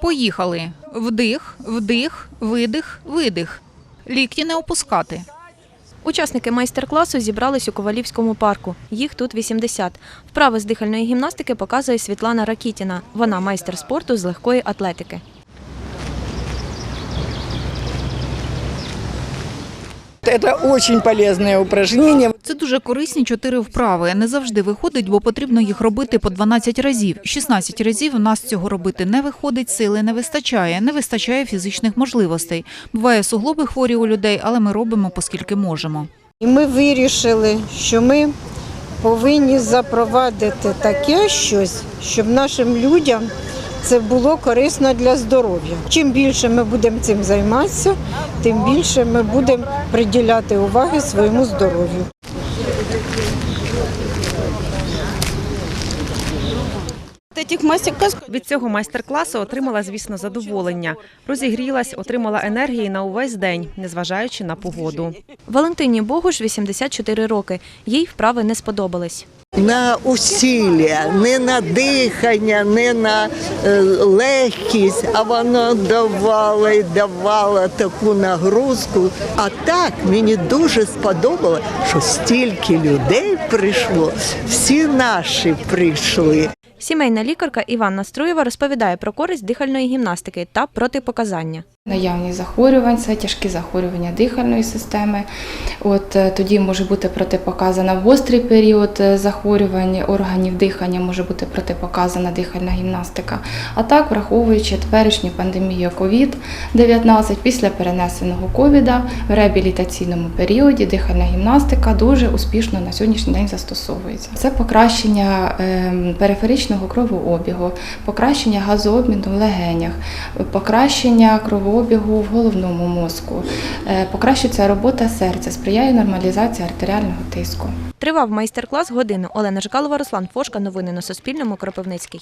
Поїхали. Вдих, вдих, видих, видих. Лікті не опускати. Учасники майстер-класу зібрались у Ковалівському парку. Їх тут 80. Вправи з дихальної гімнастики показує Світлана Ракітіна. Вона майстер спорту з легкої атлетики. Это очень полезное упражнение. Це дуже корисні чотири вправи. Не завжди виходить, бо потрібно їх робити по 12 разів. 16 разів у нас цього робити не виходить, сили не вистачає, не вистачає фізичних можливостей. Буває суглоби хворі у людей, але ми робимо, поскільки можемо. І ми вирішили, що ми повинні запровадити таке щось, щоб нашим людям це було корисно для здоров'я. Чим більше ми будемо цим займатися, тим більше ми будемо приділяти уваги своєму здоров'ю. Від цього майстер-класу отримала, звісно, задоволення. Розігрілась, отримала енергії на увесь день, незважаючи на погоду. Валентині Богуш 84 роки. Їй вправи не сподобались. На усилля, не на дихання, не на е, легкість, а воно давало і давало таку нагрузку. А так мені дуже сподобалося, що стільки людей прийшло, всі наші прийшли. Сімейна лікарка Іванна Струєва розповідає про користь дихальної гімнастики та протипоказання. Наявність захворювань, це тяжкі захворювання дихальної системи. От е, тоді може бути протипоказана гострий період е, захворювань органів дихання, може бути протипоказана дихальна гімнастика. А так, враховуючи теперішню пандемію COVID-19, після перенесеного ковіда в реабілітаційному періоді дихальна гімнастика дуже успішно на сьогоднішній день застосовується. Це покращення ем, периферичного кровообігу, покращення газообміну в легенях, покращення кровообігу в головному мозку, е, покращується робота серця, сприяє нормалізації артеріального тиску. Тривав майстер-клас годину. Олена Жикалова, Руслан Фошка. Новини на Суспільному. Кропивницький.